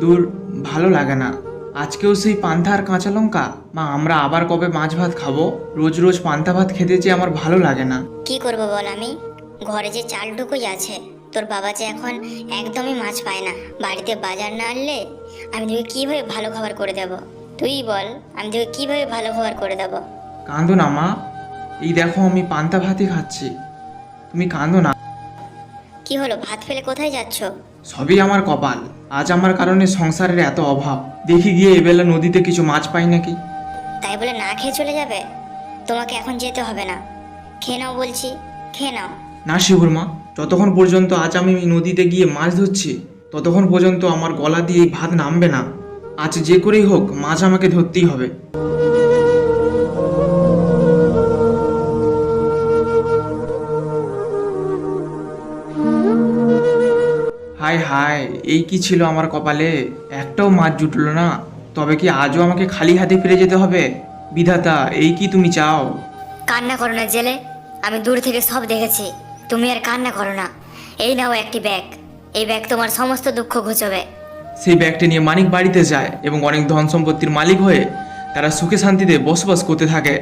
দূর ভালো লাগে না। আজকেও সেই পান্তা আর কাঁচা লঙ্কা? মা আমরা আবার কবে মাছ ভাত খাব? রোজ রোজ পান্তা ভাত খেতে যে আমার ভালো লাগে না। কি করব বল আমি? ঘরে যে চালটুকুই আছে তোর বাবা যে এখন একদমই মাছ পায় না। বাড়িতে বাজার না আনলে আমি তোকে কীভাবে ভালো খাবার করে দেব? তুই বল আমি তোকে কীভাবে ভালো খাবার করে দেব? কাঁদো না মা। এই দেখো আমি পান্তা ভাতই খাচ্ছি। তুমি কাঁদো না। কি হলো? ভাত ফেলে কোথায় যাচ্ছ? সবই আমার কপাল। আজ আমার কারণে সংসারের এত অভাব। দেখি গিয়ে এবেলা নদীতে কিছু মাছ পাই নাকি? তাই বলে না খেয়ে চলে যাবে? তোমাকে এখন যেতে হবে না। খেয়ে নাও বলছি খেয়ে নাও। না শিবুর মা যতক্ষণ পর্যন্ত আজ আমি নদীতে গিয়ে মাছ ধরছি ততক্ষণ পর্যন্ত আমার গলা দিয়ে ভাত নামবে না। আজ যে করেই হোক মাছ আমাকে ধরতেই হবে। হায় হায় এই কি ছিল আমার কপালে? একটাও মাছ জুটলো না। তবে কি আজও আমাকে খালি হাতে ফিরে যেতে হবে? বিধাতা এই কি তুমি চাও? কান্না করো না জেলে আমি দূর থেকে সব দেখেছি। তুমি আর কান্না করো না। এই নাও একটি ব্যাগ। এই ব্যাগ তোমার সমস্ত দুঃখ ঘুচবে। সেই ব্যাগটি নিয়ে মানিক বাড়িতে যায় এবং অনেক ধন সম্পত্তির মালিক হয়ে তারা সুখে শান্তিতে বসবাস করতে থাকে।